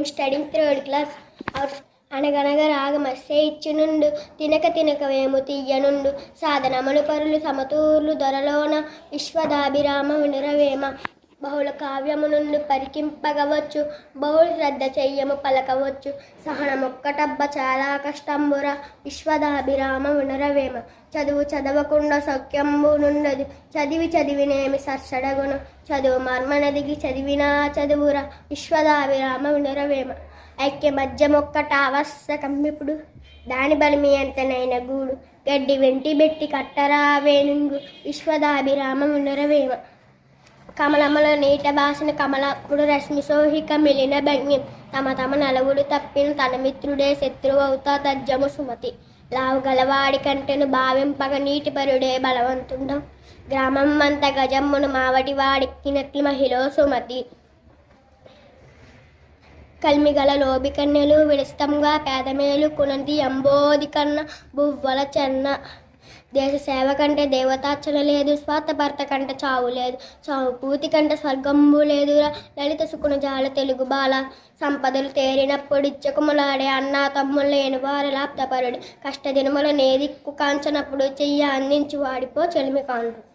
I'm studying third class అనగనగ రాగమస్సే ఇచ్చినుండు. తినక తినక వేము తీయనుండు. సాధనములు పరులు సమతూర్లు దొరలోన విశ్వదాభిరామ వినురవేమ. బహుళ కావ్యము నుండి పరికింపగవచ్చు బహుళ శ్రద్ధ చెయ్యము పలకవచ్చు. సహనమొక్కటబ్బ చాలా కష్టంబుర విశ్వదాభిరామ వినరవేమ. చదువు చదవకుండా సౌఖ్యంబు నుండదు చదివి చదివినేమి సర్సడగును. చదువు మర్మనదిగి చదివినా చదువురా విశ్వదాభిరామ వినరవేమ. ఐక్య మధ్యమొక్కట ఆవశ్యకమిప్పుడు దాని బలిమి ఎంతనైన గూడు. గడ్డి వెంటి బెట్టి కట్టరా వేణుంగు విశ్వదాభిరామ వినరవేమ. కమలమ్మల నీట బాసిన కమలప్పుడు రశ్మి సోహిక మిలిన భంగ్యం తమ తమ నలుగుడు తప్పిన తన మిత్రుడే శత్రువు అవుతా తజ్జము సుమతి. లావు గలవాడి కంటెను భావింపగ నీటి పరుడే బలవంతుండం. గ్రామం అంత గజమ్మును మావటి వాడెక్కినట్లు మహిళ సుమతి. కల్మిగల లోబి కన్నెలు విడిస్తంగా పేదమేలు కునంది అంబోది కన్న బువ్వల చెన్న. దేశ సేవ కంటే దేవతార్చన లేదు స్వార్థభర్త కంటే చావు లేదు చావు పూతి కంటే స్వర్గంబు లేదురా లలిత సుకుణ జాల తెలుగు బాల సంపదలు తేరినప్పుడు ఇచ్చకుములాడే అన్నా తమ్ముళ్ళు లేని వారి లాప్తపరుడు. కష్టదినముల నేదిక్కు కాంచనప్పుడు చెయ్యి అందించి వాడిపో చెలిమి కాండు